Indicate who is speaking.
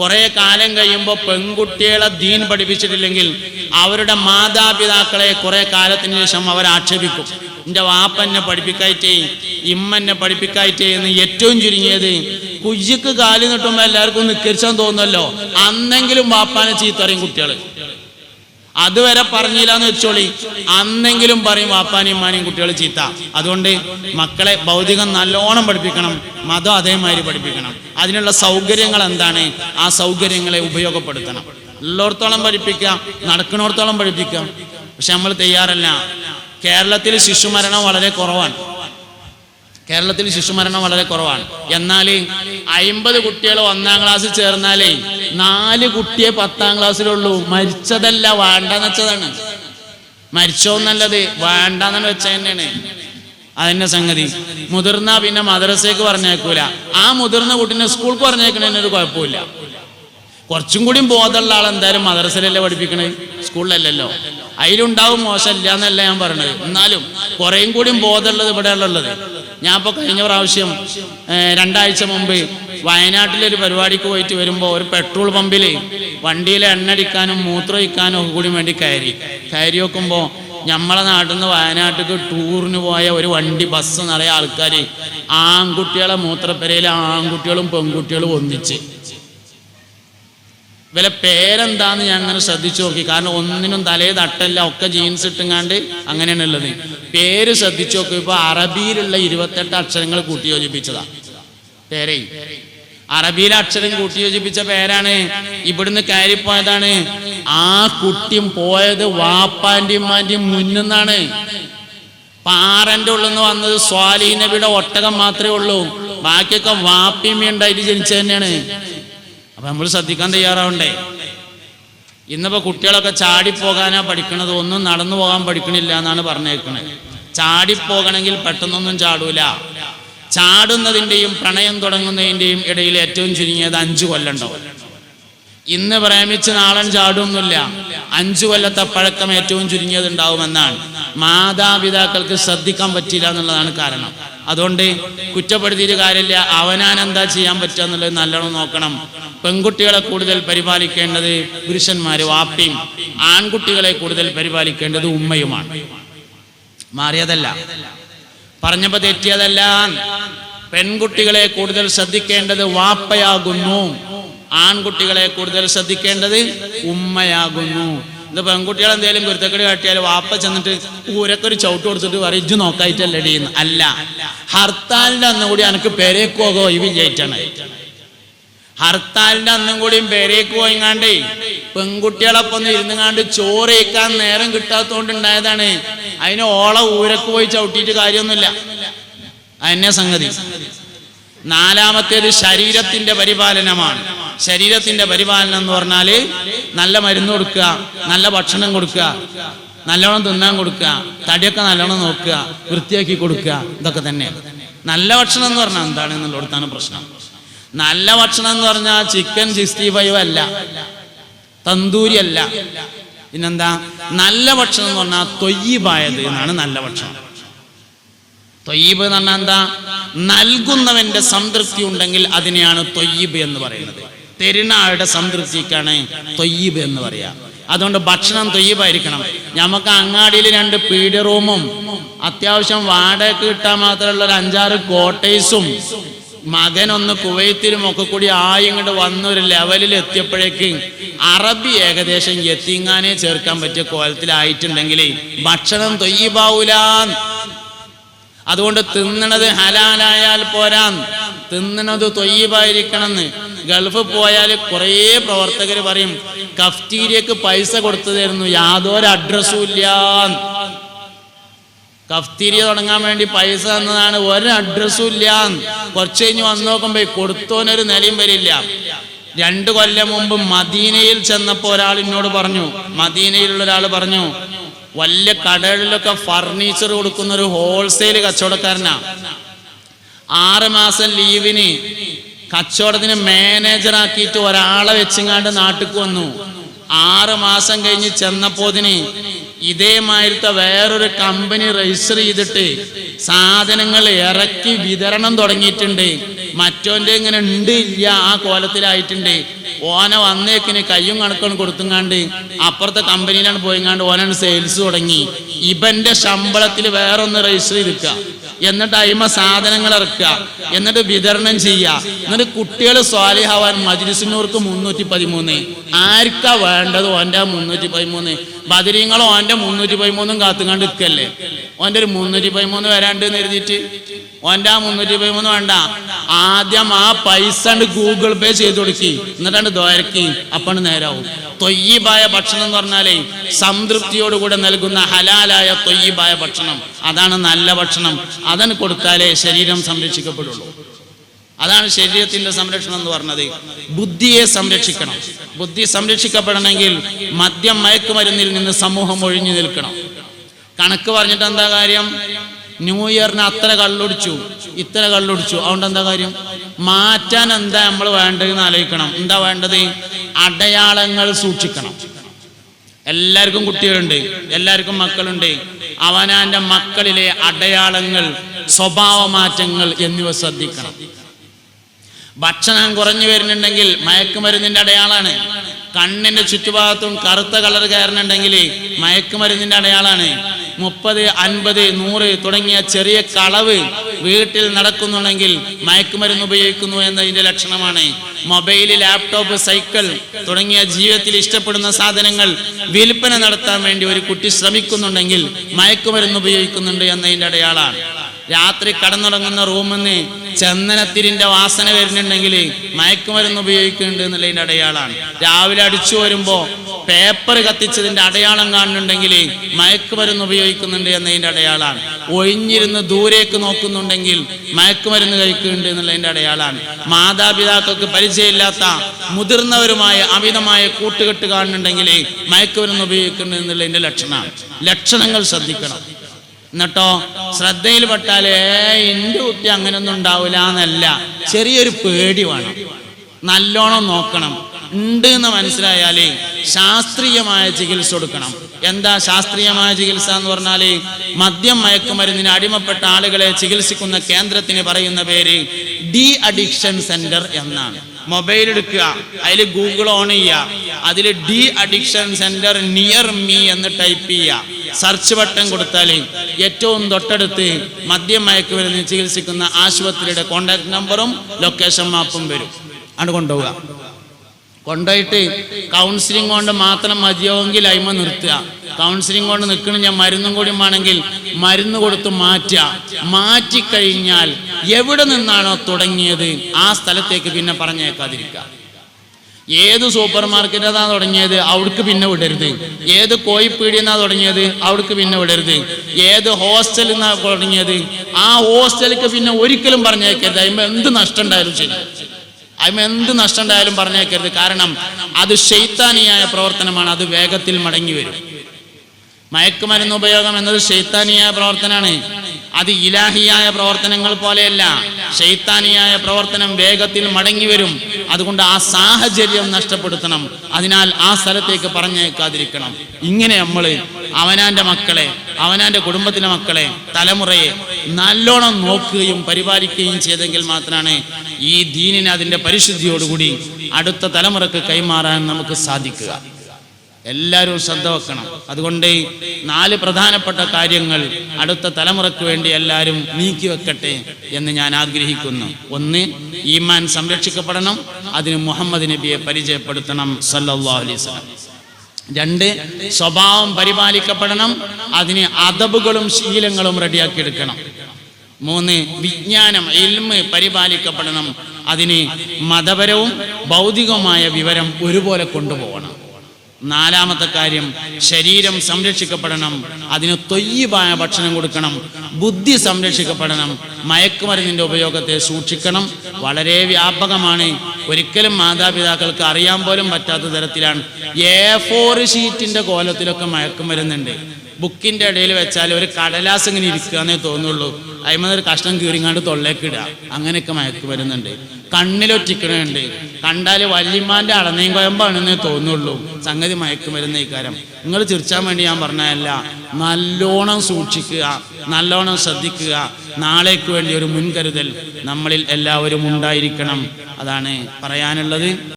Speaker 1: കുറെ കാലം കഴിയുമ്പോൾ പെൺകുട്ടികളെ ദീൻ പഠിപ്പിച്ചിട്ടില്ലെങ്കിൽ അവരുടെ മാതാപിതാക്കളെ കുറെ കാലത്തിന് ശേഷം അവർ ആക്ഷേപിക്കും. എന്റെ വാപ്പന്നെ പഠിപ്പിക്കായിട്ടേ ഇമ്മന്നെ പഠിപ്പിക്കായിട്ടേ എന്ന് ഏറ്റവും ചുരുങ്ങിയത് കുയ്യക്ക് കാൽ നിട്ടുമ്പോൾ എല്ലാവർക്കും നിക്കരിച്ചാൻ തോന്നുമല്ലോ. അന്നെങ്കിലും വാപ്പാനെ ചീത്തറിയും കുട്ടികൾ അതുവരെ പറഞ്ഞില്ല എന്ന് വെച്ചോളി. അന്നെങ്കിലും പറയും വാപ്പാനെയും മാനെയും കുട്ടികൾ ചീത്ത. അതുകൊണ്ട് മക്കളെ ഭൗതികം നല്ലോണം പഠിപ്പിക്കണം മതം അതേമാതിരി പഠിപ്പിക്കണം. അതിനുള്ള സൗകര്യങ്ങൾ എന്താണ്? ആ സൗകര്യങ്ങളെ ഉപയോഗപ്പെടുത്തണം. ഉള്ളിടത്തോളം പഠിപ്പിക്കാം നടക്കുന്നിടത്തോളം പഠിപ്പിക്കാം പക്ഷെ നമ്മൾ തയ്യാറല്ല. കേരളത്തിൽ ശിശുമരണം വളരെ കുറവാണ്. കേരളത്തിൽ ശിശുമരണം വളരെ കുറവാണ്. എന്നാൽ അയിമ്പത് കുട്ടികൾ ഒന്നാം ക്ലാസ്സിൽ ചേർന്നാലേ നാല് കുട്ടിയെ പത്താം ക്ലാസ്സിലുള്ളൂ. മരിച്ചതല്ല വേണ്ടെന്ന് വെച്ചതാണ്. മരിച്ചോന്നല്ലത് വേണ്ടെന്നു വെച്ച തന്നെയാണ്. അതന്നെ സംഗതി. മുതിർന്ന പിന്നെ മദ്രസയ്ക്ക് പറഞ്ഞേക്കൂല ആ മുതിർന്ന കുട്ടീനെ സ്കൂൾക്ക് പറഞ്ഞേക്കണതിന് ഒരു കുഴപ്പമില്ല. കുറച്ചും കൂടി ബോധമുള്ള ആൾ എന്തായാലും മദ്രസയിലല്ലേ പഠിപ്പിക്കണേ? സ്കൂളിലല്ലല്ലോ. അതിലുണ്ടാവും മോശമില്ല എന്നല്ല ഞാൻ പറയണത്. എന്നാലും കുറേയും കൂടി ബോധമുള്ളത് ഇവിടെയുള്ളത് ഞാൻ ഇപ്പോൾ കഴിഞ്ഞ പ്രാവശ്യം രണ്ടാഴ്ച മുമ്പ് വയനാട്ടിലൊരു പരിപാടിക്ക് പോയിട്ട് വരുമ്പോൾ ഒരു പെട്രോൾ പമ്പിൽ വണ്ടിയിൽ എണ്ണടിക്കാനും മൂത്രമൊഴിക്കാനും ഒക്കെ കൂടി വേണ്ടി കയറി. കയറി നോക്കുമ്പോൾ നമ്മളെ നാട്ടിൽ നിന്ന് വയനാട്ടിലേക്ക് ടൂറിന് പോയ ഒരു വണ്ടി ബസ് നിറയെ ആൾക്കാർ ആൺകുട്ടികളെ മൂത്രപ്പെരയിൽ ആൺകുട്ടികളും പെൺകുട്ടികളും ഒന്നിച്ച്. ഇവരെ പേരെന്താന്ന് ഞാൻ അങ്ങനെ ശ്രദ്ധിച്ചു നോക്കി. കാരണം ഒന്നിനും തലേ തട്ടല്ല ഒക്കെ ജീൻസ് ഇട്ടുങ്ങാണ്ട് അങ്ങനെയാണ് ഉള്ളത് പേര് ശ്രദ്ധിച്ചു നോക്കി. ഇപ്പൊ അറബിയിലുള്ള ഇരുപത്തെട്ട് അക്ഷരങ്ങൾ കൂട്ടിയോജിപ്പിച്ചതാ. പേരേ അറബിയിലെ അക്ഷരം കൂട്ടി യോജിപ്പിച്ച പേരാണ്. ഇവിടുന്ന് കയറിപ്പോയതാണ്. ആ കുട്ടിയും പോയത് വാപ്പാന്റെയും മാന്റെയും മുന്നിന്നാണ് പാറന്റെ ഉള്ളിൽ വന്നത് സ്വാലി നബിയുടെ ഒട്ടകം മാത്രമേ ഉള്ളൂ. ബാക്കിയൊക്കെ വാപ്പിമ്മ ഉണ്ടായിട്ട് ജനിച്ചത് തന്നെയാണ്. അപ്പൊ നമ്മൾ ശ്രദ്ധിക്കാൻ തയ്യാറാവണ്ടേ? ഇന്നിപ്പോ കുട്ടികളൊക്കെ ചാടിപ്പോകാനാ പഠിക്കണത്. ഒന്നും നടന്നു പോകാൻ പഠിക്കണില്ല എന്നാണ് പറഞ്ഞേക്കുന്നത് ചാടിപ്പോകണമെങ്കിൽ പെട്ടെന്നൊന്നും ചാടൂല. ചാടുന്നതിന്റെയും പ്രണയം തുടങ്ങുന്നതിന്റെയും ഇടയിൽ ഏറ്റവും ചുരുങ്ങിയത് അഞ്ചു കൊല്ലണ്ടോ ഇന്ന് പ്രേമിച്ച് നാളൻ ചാടുന്നില്ല. അഞ്ചു കൊല്ലത്തെ പഴക്കം ഏറ്റവും ചുരുങ്ങിയത് ഉണ്ടാവുമെന്നാണ് മാതാപിതാക്കൾക്ക് ശ്രദ്ധിക്കാൻ പറ്റില്ല എന്നുള്ളതാണ് കാരണം. അതുകൊണ്ട് കുറ്റപ്പെടുത്തിയിട്ട് കാര്യമില്ല. അവനാൻ എന്താ ചെയ്യാൻ പറ്റുക എന്നുള്ളത് നല്ലോണം നോക്കണം. പെൺകുട്ടികളെ കൂടുതൽ പരിപാലിക്കേണ്ടത് പുരുഷന്മാര് വാപ്പയും ആൺകുട്ടികളെ കൂടുതൽ പരിപാലിക്കേണ്ടത് ഉമ്മയുമാണ്. മാറിയതല്ല. പറഞ്ഞപ്പോ തെറ്റിയതല്ല. പെൺകുട്ടികളെ കൂടുതൽ ശ്രദ്ധിക്കേണ്ടത് വാപ്പയാകുന്നു. ആൺകുട്ടികളെ കൂടുതൽ ശ്രദ്ധിക്കേണ്ടത് ഉമ്മയാകുന്നു. ഇത് പെൺകുട്ടികൾ എന്തെങ്കിലും കുരുത്തക്കടി കാട്ടിയാൽ വാപ്പ ചെന്നിട്ട് ഊരൊക്കെ ഒരു ചവിട്ട് കൊടുത്തിട്ട് പറയും ഇജ്ജ് നോക്കായിട്ടല്ലടി ഇടിയുന്നു അല്ല. ഹർത്താലിന്റെ അന്നും കൂടി എനിക്ക് പേരേക്കോകോ ഈ വിജയിച്ചാണ്. ഹർത്താലിന്റെ അന്നും കൂടിയും പേരേക്കോ പോയിങ്ങാണ്ടേ പെൺകുട്ടികളൊപ്പം ഒന്ന് ഇരുന്നുങ്ങാണ്ട് ചോറ് കഴിക്കാൻ നേരം കിട്ടാത്തോണ്ട് ഉണ്ടായതാണ് അതിന് ഓള ഊരക്ക് പോയി ചവിട്ടിയിട്ട് കാര്യമൊന്നുമില്ല. അതന്നെ സംഗതി? നാലാമത്തേത് ശരീരത്തിന്റെ പരിപാലനമാണ്. ശരീരത്തിന്റെ പരിപാലനം എന്ന് പറഞ്ഞാൽ നല്ല മരുന്ന് കൊടുക്കുക നല്ല ഭക്ഷണം കൊടുക്കുക നല്ലോണം തിന്നാൻ കൊടുക്കുക തടിയൊക്കെ നല്ലോണം നോക്കുക വൃത്തിയാക്കി കൊടുക്കുക ഇതൊക്കെ തന്നെ. നല്ല ഭക്ഷണം എന്ന് പറഞ്ഞാൽ എന്താണ് എന്നുള്ള പ്രശ്നം. നല്ല ഭക്ഷണം എന്ന് പറഞ്ഞാൽ ചിക്കൻ സിക്സ്റ്റി ഫൈവ് അല്ല. തന്തൂരി അല്ല പിന്നെന്താ? നല്ല ഭക്ഷണം എന്ന് പറഞ്ഞാൽ തൊയ്യീബായത് എന്നാണ് നല്ല ഭക്ഷണം. തൊയ്യീബ് എന്ന് പറഞ്ഞാൽ എന്താ? നൽകുന്നവന്റെ സംതൃപ്തി ഉണ്ടെങ്കിൽ അതിനെയാണ് തൊയ്യീബ് എന്ന് പറയുന്നത്. തെരുനാളുടെ സംതൃപ്തിക്കാണ് തൊയ്യീബ് എന്ന് പറയാ. അതുകൊണ്ട് ഭക്ഷണം തൊയ്യീബായിരിക്കണം. നമുക്ക് അങ്ങാടിയിൽ രണ്ട് പീഡി റൂമും അത്യാവശ്യം വാടക കിട്ടാൻ മാത്രമുള്ള ഒരു അഞ്ചാറ് കോട്ടേഴ്സും മകനൊന്ന് കുവൈത്തിലും ഒക്കെ കൂടി ആയി ഇങ്ങോട്ട് വന്ന ഒരു ലെവലിൽ എത്തിയപ്പോഴേക്ക് അറബി ഏകദേശം എത്തിങ്ങാനെ ചേർക്കാൻ പറ്റിയ കോലത്തിലായിട്ടുണ്ടെങ്കിൽ ഭക്ഷണം തൊയ്യബാവൂല. അതുകൊണ്ട് തിന്നണത് ഹലാലായാൽ പോരാ. തിന്നണത് തൊയ്യബായിരിക്കണമെന്ന് ഗൾഫ് പോയാൽ കുറേ പ്രവർത്തകർ പറയും കഫ്റ്റീരിയക്ക് പൈസ കൊടുത്തതായിരുന്നു യാതൊരു അഡ്രസ്സും ഇല്ല. കഫ്തീരിയ തുടങ്ങാൻ വേണ്ടി പൈസ തന്നതാണ്. ഒരു അഡ്രസ്സും ഇല്ല. കുറച്ച് കഴിഞ്ഞ് വന്നു നോക്കുമ്പോ കൊടുത്തോനൊരു നിലയും വരില്ല. രണ്ടു കൊല്ലം മുമ്പ് മദീനയിൽ ചെന്നപ്പോ ഒരാൾ എന്നോട് പറഞ്ഞു മദീനയിലുള്ള ഒരാൾ പറഞ്ഞു വലിയ കടകളിലൊക്കെ ഫർണിച്ചർ കൊടുക്കുന്ന ഒരു ഹോൾസെയിൽ കച്ചവടക്കാരനാ. ആറ് മാസം ലീവിന് കച്ചവടത്തിന് മാനേജർ ആക്കിയിട്ട് ഒരാളെ വെച്ചിങ്ങാണ്ട് നാട്ടിക്ക് വന്നു. ആറ് മാസം കഴിഞ്ഞ് ചെന്നപ്പോതിന് ഇതേമാതിരത്തെ വേറൊരു കമ്പനി രജിസ്റ്റർ ചെയ്തിട്ട് സാധനങ്ങൾ ഇറക്കി വിതരണം തുടങ്ങിയിട്ടുണ്ട്. മറ്റോന്റെ ഇങ്ങനെ ഉണ്ട് ഇല്ല ആ കോലത്തിലായിട്ടുണ്ട്. ഓനെ വന്നേക്കിന് കയ്യും കണക്കാണ് കൊടുത്തുങ്ങാണ്ട് അപ്പുറത്തെ കമ്പനിയിലാണ് പോയിങ്ങാണ്ട് ഓനാണ് സെയിൽസ് തുടങ്ങി. ഇവന്റെ ശമ്പളത്തിൽ വേറൊന്ന് രജിസ്റ്റർ ചെയ്തിക്കുക എന്നിട്ട് അയിമ സാധനങ്ങൾ ഇറക്കുക. എന്നിട്ട് വിതരണം ചെയ്യുക. എന്നിട്ട് കുട്ടികൾ സ്വാലിഹാവാൻ മജ്ലിസിനൂർക്ക് മുന്നൂറ്റി പതിമൂന്ന് ആർക്കാ വേണ്ടത് ഓന്റെ മുന്നൂറ്റി പതിമൂന്ന് ബദരീങ്ങളും ഓന്റെ മുന്നൂറ്റി പതിമൂന്നും കാത്തുകൊണ്ട് നിൽക്കല്ലേ ഓന്റെ ഒരു മുന്നൂറ്റി പതിമൂന്ന് വരാണ്ട് എഴുതിയിട്ട്. ഓന്റെ ആ മുന്നൂറ്റി പതിമൂന്ന് വേണ്ട. ആദ്യം ആ പൈസ ഗൂഗിൾ പേ ചെയ്ത് കൊടുക്കി. എന്നിട്ടാണ് ദ്വാരക്കി. അപ്പണ് നേരാവും. തൊയ്യീബായ ഭക്ഷണം എന്ന് പറഞ്ഞാലേ സംതൃപ്തിയോടുകൂടെ നൽകുന്ന ഹലാലായ തൊയ്യീബായ ഭക്ഷണം. അതാണ് നല്ല ഭക്ഷണം. അതിന് കൊടുത്താലേ ശരീരം സംരക്ഷിക്കപ്പെടുള്ളൂ. അതാണ് ശരീരത്തിന്റെ സംരക്ഷണം എന്ന് പറഞ്ഞത്. ബുദ്ധിയെ സംരക്ഷിക്കണം. ബുദ്ധി സംരക്ഷിക്കപ്പെടണമെങ്കിൽ മദ്യം മയക്കുമരുന്നിൽ നിന്ന് സമൂഹം ഒഴിഞ്ഞു നിൽക്കണം. കണക്ക് പറഞ്ഞിട്ട് എന്താ കാര്യം? ന്യൂ ഇയറിന് അത്ര കള്ളുടിച്ചു. ഇത്ര കള്ളുടിച്ചു. അതുകൊണ്ട് എന്താ കാര്യം? മാറ്റാൻ എന്താ നമ്മൾ വേണ്ടതെന്ന് ആലോചിക്കണം. എന്താ വേണ്ടത്? അടയാളങ്ങൾ സൂക്ഷിക്കണം. എല്ലാവർക്കും കുട്ടികളുണ്ട്. എല്ലാവർക്കും മക്കളുണ്ട്. അവനാന്റെ മക്കളിലെ അടയാളങ്ങൾ സ്വഭാവ മാറ്റങ്ങൾ എന്നിവ ശ്രദ്ധിക്കണം. ഭക്ഷണം കുറഞ്ഞു വരുന്നുണ്ടെങ്കിൽ മയക്കുമരുന്നിന്റെ അടയാളാണ്. കണ്ണിന്റെ ചുറ്റുഭാഗത്തും കറുത്ത കളർ കയറുന്നുണ്ടെങ്കിൽ മയക്കുമരുന്നിന്റെ അടയാളാണ്. മുപ്പത് അൻപത് നൂറ് തുടങ്ങിയ ചെറിയ കളവ് വീട്ടിൽ നടക്കുന്നുണ്ടെങ്കിൽ മയക്കുമരുന്ന് ഉപയോഗിക്കുന്നു എന്നതിന്റെ ലക്ഷണമാണ്. മൊബൈൽ ലാപ്ടോപ്പ് സൈക്കിൾ തുടങ്ങിയ ജീവിതത്തിൽ ഇഷ്ടപ്പെടുന്ന സാധനങ്ങൾ വിൽപ്പന നടത്താൻ വേണ്ടി ഒരു കുട്ടി ശ്രമിക്കുന്നുണ്ടെങ്കിൽ മയക്കുമരുന്ന് ഉപയോഗിക്കുന്നുണ്ട് എന്നതിന്റെ അടയാളാണ് രാത്രി കടന്നുറങ്ങുന്ന റൂമിൽ ചന്ദനത്തിരിന്റെ വാസന വരുന്നുണ്ടെങ്കിൽ മയക്കുമരുന്ന് ഉപയോഗിക്കുന്നുണ്ട് എന്നുള്ളതിന്റെ അടയാളാണ് രാവിലെ അടിച്ചു വരുമ്പോ പേപ്പർ കത്തിച്ചതിന്റെ അടയാളം കാണുന്നുണ്ടെങ്കിൽ മയക്കുമരുന്ന് ഉപയോഗിക്കുന്നുണ്ട് എന്നതിന്റെ അടയാളാണ് ഒഴിഞ്ഞിരുന്ന് ദൂരേക്ക് നോക്കുന്നുണ്ടെങ്കിൽ മയക്കുമരുന്ന് കഴിക്കുന്നുണ്ട് എന്നുള്ളതിന്റെ അടയാളാണ് മാതാപിതാക്കൾക്ക് പരിചയമില്ലാത്ത മുതിർന്നവരുമായ അമിതമായ കൂട്ടുകെട്ട് കാണുന്നുണ്ടെങ്കിൽ മയക്കുമരുന്ന് ഉപയോഗിക്കുന്നുണ്ട് എന്നുള്ളതിന്റെ ലക്ഷണമാണ്. ലക്ഷണങ്ങൾ ശ്രദ്ധിക്കണം. എന്നിട്ടോ ശ്രദ്ധയിൽ പെട്ടാലേ എന്റെ കുട്ടി അങ്ങനെയൊന്നും ഉണ്ടാവില്ല എന്നല്ല. ചെറിയൊരു പേടി വേണം. നല്ലോണം നോക്കണം. ഉണ്ട് എന്ന് മനസ്സിലായാലേ ശാസ്ത്രീയമായ ചികിത്സ കൊടുക്കണം. എന്താ ശാസ്ത്രീയമായ ചികിത്സ എന്ന് പറഞ്ഞാൽ മദ്യം മയക്കുമരുന്നിന് അടിമപ്പെട്ട ആളുകളെ ചികിത്സിക്കുന്ന കേന്ദ്രത്തിന് പറയുന്ന പേര് ഡി അഡിക്ഷൻ സെന്റർ എന്നാണ്. മൊബൈൽ എടുക്കുക അതിൽ ഗൂഗിൾ ഓൺ ചെയ്യുക അതിൽ de addiction centre near me എന്ന് ടൈപ്പ് ചെയ്യുക. സെർച്ച് ബട്ടൺ കൊടുത്താൽ ഏറ്റവും തൊട്ടടുത്ത് മദ്യം മയക്കുമരുന്ന് ചികിത്സിക്കുന്ന ആശുപത്രിയുടെ കോണ്ടാക്ട് നമ്പറും ലൊക്കേഷൻ മാപ്പും വരും. ആണ് കൊണ്ടുപോവുക. കൊണ്ടുപോയിട്ട് കൗൺസിലിംഗ് കൊണ്ട് മാത്രം മതിയാവുമെങ്കിൽ അയിമ നിർത്തുക. കൗൺസിലിംഗ് കൊണ്ട് നിൽക്കണം ഞാൻ മരുന്നും കൂടി വേണമെങ്കിൽ മരുന്ന് കൊടുത്ത് മാറ്റുക. മാറ്റിക്കഴിഞ്ഞാൽ എവിടെ നിന്നാണോ തുടങ്ങിയത്? ആ സ്ഥലത്തേക്ക് പിന്നെ പറഞ്ഞേക്കാതിരിക്കുക. ഏത് സൂപ്പർ മാർക്കറ്റാ തുടങ്ങിയത്? അവിടേക്ക് പിന്നെ വിടരുത്. ഏത് കോഴിപ്പീടിയെന്നാ തുടങ്ങിയത്? അവിടേക്ക് പിന്നെ വിടരുത്. ഏത് ഹോസ്റ്റലിൽ നിന്നാ തുടങ്ങിയത്? ആ ഹോസ്റ്റലിക്ക് പിന്നെ ഒരിക്കലും പറഞ്ഞേക്കരുത്. അതിന് എന്ത് നഷ്ടം ഉണ്ടായാലും ശരി. അതിന് എന്ത് നഷ്ടം ഉണ്ടായാലും പറഞ്ഞേക്കരുത്. കാരണം അത് ശൈത്താനിയായ പ്രവർത്തനമാണ്. അത് വേഗത്തിൽ മടങ്ങി വരും. മയക്കുമരുന്ന് ഉപയോഗം എന്നത് ഷെയ്ത്താനിയായ പ്രവർത്തനമാണ്. അത് ഇലാഹിയായ പ്രവർത്തനങ്ങൾ പോലെയല്ല. ശൈത്താനിയായ പ്രവർത്തനം വേഗത്തിൽ മടങ്ങി വരും. അതുകൊണ്ട് ആ സാഹചര്യം നഷ്ടപ്പെടുത്തണം. അതിനാൽ ആ സ്ഥലത്തേക്ക് പറഞ്ഞേക്കാതിരിക്കണം. ഇങ്ങനെ നമ്മൾ അവനാന്റെ മക്കളെ അവനാന്റെ കുടുംബത്തിലെ മക്കളെ തലമുറയെ നല്ലോണം നോക്കുകയും പരിപാലിക്കുകയും ചെയ്തെങ്കിൽ മാത്രമാണ് ഈ ദീനിനെ അതിന്റെ പരിശുദ്ധിയോടുകൂടി അടുത്ത തലമുറയ്ക്ക് കൈമാറാൻ നമുക്ക് സാധിക്കുക. എല്ലാവരും ശ്രദ്ധ വെക്കണം. അതുകൊണ്ട് നാല് പ്രധാനപ്പെട്ട കാര്യങ്ങൾ അടുത്ത തലമുറയ്ക്ക് വേണ്ടി എല്ലാവരും നീക്കി വെക്കട്ടെ എന്ന് ഞാൻ ആഗ്രഹിക്കുന്നു. ഒന്ന് ഈമാൻ സംരക്ഷിക്കപ്പെടണം. അതിന് മുഹമ്മദ് നബിയെ പരിചയപ്പെടുത്തണം. സല്ലാ അലൈസ് രണ്ട് സ്വഭാവം പരിപാലിക്കപ്പെടണം അതിന് അതബുകളും ശീലങ്ങളും റെഡിയാക്കി എടുക്കണം മൂന്ന് വിജ്ഞാനം എൽമ് പരിപാലിക്കപ്പെടണം അതിന് മതപരവും ഭൗതികവുമായ വിവരം ഒരുപോലെ കൊണ്ടുപോകണം. നാലാമത്തെ കാര്യം ശരീരം സംരക്ഷിക്കപ്പെടണം അതിന് തൊയ്യമായ ഭക്ഷണം കൊടുക്കണം ബുദ്ധി സംരക്ഷിക്കപ്പെടണം മയക്കുമരുന്നിന്റെ ഉപയോഗത്തെ സൂക്ഷിക്കണം വളരെ വ്യാപകമാണ് ഒരിക്കലും മാതാപിതാക്കൾക്ക് അറിയാൻ പോലും പറ്റാത്ത തരത്തിലാണ് എ ഫോർ ഷീറ്റിന്റെ കോലത്തിലൊക്കെ മയക്കുമരുന്നുണ്ട് ബുക്കിന്റെ ഇടയിൽ വെച്ചാൽ ഒരു കടലാസ് ഇങ്ങനെ ഇരിക്കുകയെന്നേ തോന്നുള്ളൂ. അതിമ ഒരു കഷ്ണം കീറിങ്ങാണ്ട് തൊള്ളേക്ക് അങ്ങനെയൊക്കെ മയക്ക് വരുന്നുണ്ട്. കണ്ണിലൊറ്റിക്കണുണ്ട്. കണ്ടാൽ വല്യമ്മാന്റെ അളനയും കൊയമ്പാണെന്നേ തോന്നുള്ളൂ. സംഗതി മയക്ക് വരുന്ന ഇക്കാരം നിങ്ങൾ ചിരിച്ചാൻ വേണ്ടി ഞാൻ പറഞ്ഞതല്ല. നല്ലോണം സൂക്ഷിക്കുക. നല്ലോണം ശ്രദ്ധിക്കുക. നാളേക്ക് വേണ്ടി ഒരു മുൻകരുതൽ നമ്മളിൽ എല്ലാവരും ഉണ്ടായിരിക്കണം. അതാണ് പറയാനുള്ളത്.